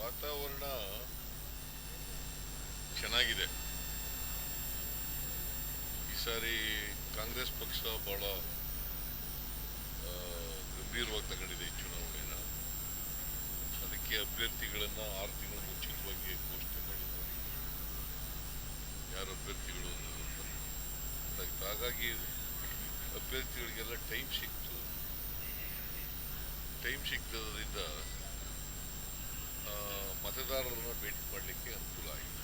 ವಾತಾವರಣ ಚೆನ್ನಾಗಿದೆ. ಈ ಸಾರಿ ಕಾಂಗ್ರೆಸ್ ಪಕ್ಷ ಬಹಳ ಗಂಭೀರವಾಗಿ ತಗೊಂಡಿದೆ ಈ ಚುನಾವಣೆನ. ಅದಕ್ಕೆ ಅಭ್ಯರ್ಥಿಗಳನ್ನು ಆರು ತಿಂಗಳು ಮುಂಚಿತವಾಗಿ ಘೋಷಣೆ ಮಾಡಿದ್ದಾರೆ. ಯಾರು ಅಭ್ಯರ್ಥಿಗಳು ಹಾಗಾಗಿ ಅಭ್ಯರ್ಥಿಗಳಿಗೆಲ್ಲ ಟೈಮ್ ಸಿಕ್ತು. ಟೈಮ್ ಸಿಗ್ತದ್ರಿಂದ ಆ, ಮತದಾರರನ್ನ ಭೇಟಿ ಮಾಡಲಿಕ್ಕೆ ಅನುಕೂಲ ಆಗಿದೆ.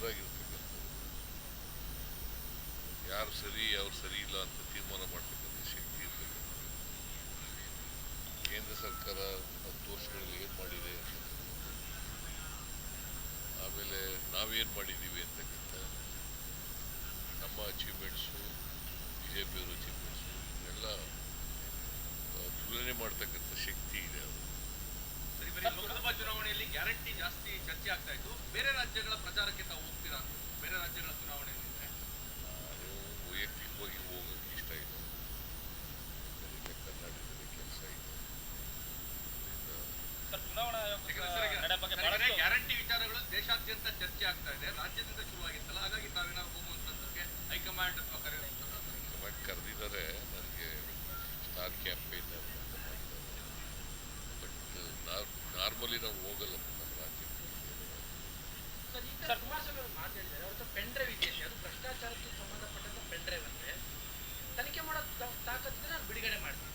ಪ್ರಬುದ್ಧರಾಗಿರ್ತಕ್ಕಂಥವ್ರು ಯಾರು ಸರಿ ಯಾರು ಸರಿ ಇಲ್ಲ ಅಂತ ತೀರ್ಮಾನ ಮಾಡ್ತಕ್ಕಂಥ ಶಕ್ತಿ ಇರ್ತಕ್ಕಂಥ ಕೇಂದ್ರ ಸರ್ಕಾರ ಹತ್ತು ವರ್ಷಗಳಲ್ಲಿ ಏನು ಮಾಡಿದೆ ಆಮೇಲೆ ನಾವೇನು ಮಾಡಿದ್ದೀವಿ ಅಂತಕ್ಕಂಥ ನಮ್ಮ ಅಚೀವ್ಮೆಂಟ್ಸು ಬಿ ಜೆ ಪಿಯವ್ರ ಅಚೀವ್ಮೆಂಟ್ಸು ಎಲ್ಲ ತುಲನೆ ಮಾಡ್ತಕ್ಕಂಥ ಶಕ್ತಿ ಇದೆ ಅವರು ಲೋಕಸಭಾ ಚುನಾವಣೆಯಲ್ಲಿ ಗ್ಯಾರಂಟಿ ಜಾಸ್ತಿ ಚರ್ಚೆ ಆಗ್ತಾ ಇತ್ತು. ರಾಜ್ಯಗಳ ಪ್ರಚಾರಕ್ಕೆ ತಾವು ಹೋಗ್ತೀರಾ? ಅಂತ. ಬೇರೆ ರಾಜ್ಯಗಳ ಚುನಾವಣೆಯಲ್ಲಿ ನಾನು ವೈಯಕ್ತಿಕವಾಗಿ ಹೋಗೋದು ಇಷ್ಟ ಇದೆ. ಕರ್ನಾಟಕದಲ್ಲಿ ಕೆಲಸ ಇದೆ. ಗ್ಯಾರಂಟಿ ವಿಚಾರಗಳು ದೇಶಾದ್ಯಂತ ಚರ್ಚೆ ಆಗ್ತಾ ಇದೆ. ರಾಜ್ಯದಿಂದ ಶುರುವಾಗಿತ್ತಲ್ಲ ಹಾಗಾಗಿ ತಾವೇನಾದ್ರು ಹೋಗುವಂತಂದ್ರೆ ಹೈಕಮಾಂಡ್ ಅಥವಾ ಕಮೆಂಟ್ ಕರೆದಿದ್ದಾರೆ ನನಗೆ ಸ್ಟಾರ್ ಕ್ಯಾಂಪೇನ್ ಅಂತ ಬಟ್ ನಾರ್ಮಲಿ ನಾವು ಹೋಗಲ್ಲ ನಮ್ಮ ರಾಜ್ಯಕ್ಕೆ ಸರ್ ಈ ಥರ ಕುಮಾರಸ್ವಾಮಿ ಅವರು ಮಾತಾಡಿದ್ದಾರೆ ಅವ್ರ ಹತ್ರ ಪೆನ್ ಡ್ರೈವ್ ಇದೆಯಂತೆ ಅದು ಭ್ರಷ್ಟಾಚಾರಕ್ಕೆ ಸಂಬಂಧಪಟ್ಟಂತ ಪೆನ್ ಡ್ರೈವ್ ಅಂತೆ ತನಿಖೆ ಮಾಡೋ ತಾ- ತಾಕತ್ತಿದ್ರೆ ನಾನು ಬಿಡುಗಡೆ ಮಾಡ್ತೀನಿ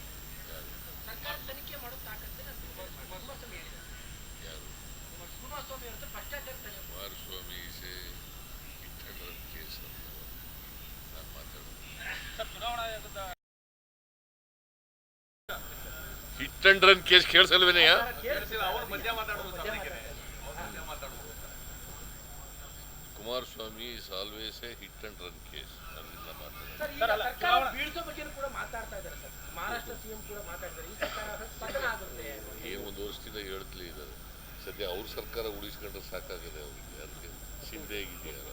ಯಾರು ಸರ್ಕಾರ ತನಿಖೆ ಮಾಡೋ ತಾಕತ್ತಿದ್ರೆ ನಾನು ಬಿಡುಗಡೆ ಮಾಡ್ತೀನಿ ಕುಮಾರಸ್ವಾಮಿ ಹೇಳಿದ್ದಾರೆ ಯಾರು ಕುಮಾರಸ್ವಾಮಿ ಅವ್ರ ಹತ್ರ ಭ್ರಷ್ಟಾಚಾರ ತನಿಖೆ ಕುಮಾರಸ್ವಾಮಿ ಸೇ ಇಟ್ಟಂಡ್ರ ಕೇಸ್ ಅಂತ ನಾನು ಮಾತಾಡೋದು ಸರ್ ಚುನಾವಣಾ ಆಯೋಗದ and run case ಕೇಳಿಸಲ್ವೇನೆಯ Kumaraswamy is always a hit and run case. ಅದರಿಂದ ಮಾತಾಡೋದು. ಸರ್ ಅಲ್ಲ, ಸರ್ಕಾರ ಬೀಳ್ಸೋ ಬಗ್ಗೆ ಕೂಡ ಮಾತಾಡ್ತಾ ಇದ್ದಾರೆ ಸರ್. ಮಹಾರಾಷ್ಟ್ರ ಸಿಎಂ ಕೂಡ ಮಾತಾಡ್ತಾರೆ. ಈ ಸರ್ಕಾರ ಪತನ ಆಗುತ್ತೆ. ಏನು ಒಂದು ವರ್ಷದಿಂದ ಹೇಳ್ತಲೇ ಇದ್ದಾರೆ. ಸದ್ಯ ಅವ್ರ ಸರ್ಕಾರ ಉಳಿಸ್ಕೊಂಡ್ರೆ ಸಾಕಾಗಿದೆ ಅವ್ರಿಗೆ. ಅದಕ್ಕೆ ಚಿಂತೆ ಆಗಿದೆಯಲ್ಲ.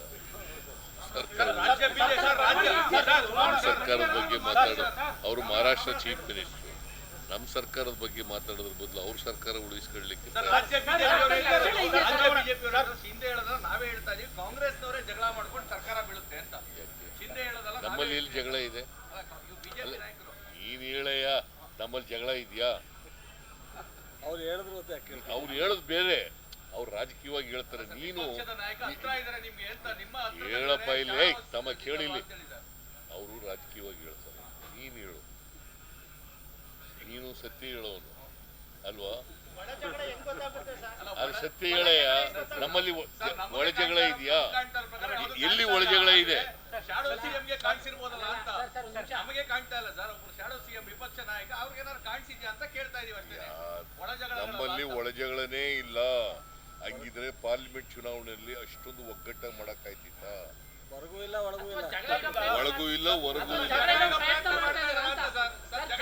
ಸರ್ಕಾರ ರಾಜ್ಯ ಬಿಜೆಪಿ ಸರ್, ರಾಜ್ಯ ನಮ್ಮ ಸರ್ಕಾರದ ಬಗ್ಗೆ ಮಾತಾಡೋ ಅವರು ಮಹಾರಾಷ್ಟ್ರ ಚೀಫ್ ಮಿನಿಸ್ಟರ್. ನಮ್ಮ ಸರ್ಕಾರದ ಬಗ್ಗೆ ಮಾತಾಡೋದ್ರ ಬದಲು ಅವ್ರ ಸರ್ಕಾರ ಉಳಿಸ್ಕೊಳ್ಳಿಕ್ಕೆ ಹಿಂದೆ ಹೇಳಿದ್ರೆ? ನಾವೇ ಹೇಳ್ತಾ ಇದೀವಿ. ಕಾಂಗ್ರೆಸ್ನವರೇ ಜಗಳ ಮಾಡ್ಕೊಂಡು ಸರ್ಕಾರ ಬೀಳುತ್ತೆ ಅಂತ. ಹಿಂದೆ ಹೇಳೋದಲ್ಲ ನಾವೇ ನಮ್ಮಲ್ಲಿ ಇಲ್ಲಿ ಜಗಳ ಇದೆ. ನೀನ್ ಹೇಳಯ್ಯ ನಮ್ಮಲ್ಲಿ ಜಗಳ ಇದೆಯಾ? ಅವ್ರು ಹೇಳಿದ್ರು ಅವ್ರು ಹೇಳೋದು ಬೇರೆ. ಅವ್ರು ರಾಜಕೀಯವಾಗಿ ಹೇಳ್ತಾರೆ. ನೀನು ಹೇಳಪ್ಪ ಇಲ್ಲಿ, ತಮ್ಮ ಕೇಳಿಲ್ಲಿ. ಕೇಳಿ ಇಲ್ಲಿ. ಮಾತನಾಡಿದ್ದಾರೆ? ಅವರು ರಾಜಕೀಯವಾಗಿ ಹೇಳ್ತಾರೆ. ನೀನು ಹೇಳು. ನೀನು ಸತ್ಯ ಹೇಳೋನು ಅಲ್ವಾ? ಅಲ್ಲ, ಅದು ಸತ್ಯ ಹೇಳಯ್ಯ ನಮ್ಮಲ್ಲಿ ಒಳಜಗಳ ಇದೆಯಾ? ಎಲ್ಲಿ ಒಳಜಗಳ ಜಗಳ ಇದೆ? ಶಾಡೋ ಸಿಎಂ ಗೆ ಕಾಣಿಸಿರ್ಬೋದಲ್ಲ ಅಂತ. ಸರ್, ಸರ್, ಒಂದ್ ನಿಮಿಷ. ನಮಗೆ ಕಾಣ್ತಾ ಇಲ್ಲ ಸರ್ ಒಬ್ರು ಶಾಡೋ ಸಿಎಂ ವಿಪಕ್ಷ ನಾಯಕ ಅವ್ರಿಗೆ ಏನಾದ್ರು ಕಾಣಿಸಿದ್ಯಾ ಅಂತ ಕೇಳ್ತಾ ಇದೀವಿ ಅಷ್ಟೇ. ನಮ್ಮಲ್ಲಿ ಒಳಜಗಳನೇ ಇಲ್ಲ. ಹಂಗಿದ್ರೆ ಪಾರ್ಲಿಮೆಂಟ್ ಚುನಾವಣೆಯಲ್ಲಿ ಅಷ್ಟೊಂದು ಒಗ್ಗಟ್ಟಾಗಿ ಮಾಡಕ್ಕಾಯ್ತಿತ್ತ? ಹೊರಗೂ ಇಲ್ಲ ಒಳಗೂ ಇಲ್ಲ. ಜಗಳ ಒಳಗೂ ಇಲ್ಲ ಹೊರಗೂ ಇಲ್ಲ ಜಗಳ ಇರೋ ಪ್ರಯತ್ನ ಮಾಡ್ತಾ ಇದ್ದಾರೆ ಅಂತ. ಸರ್ ಜಗಳ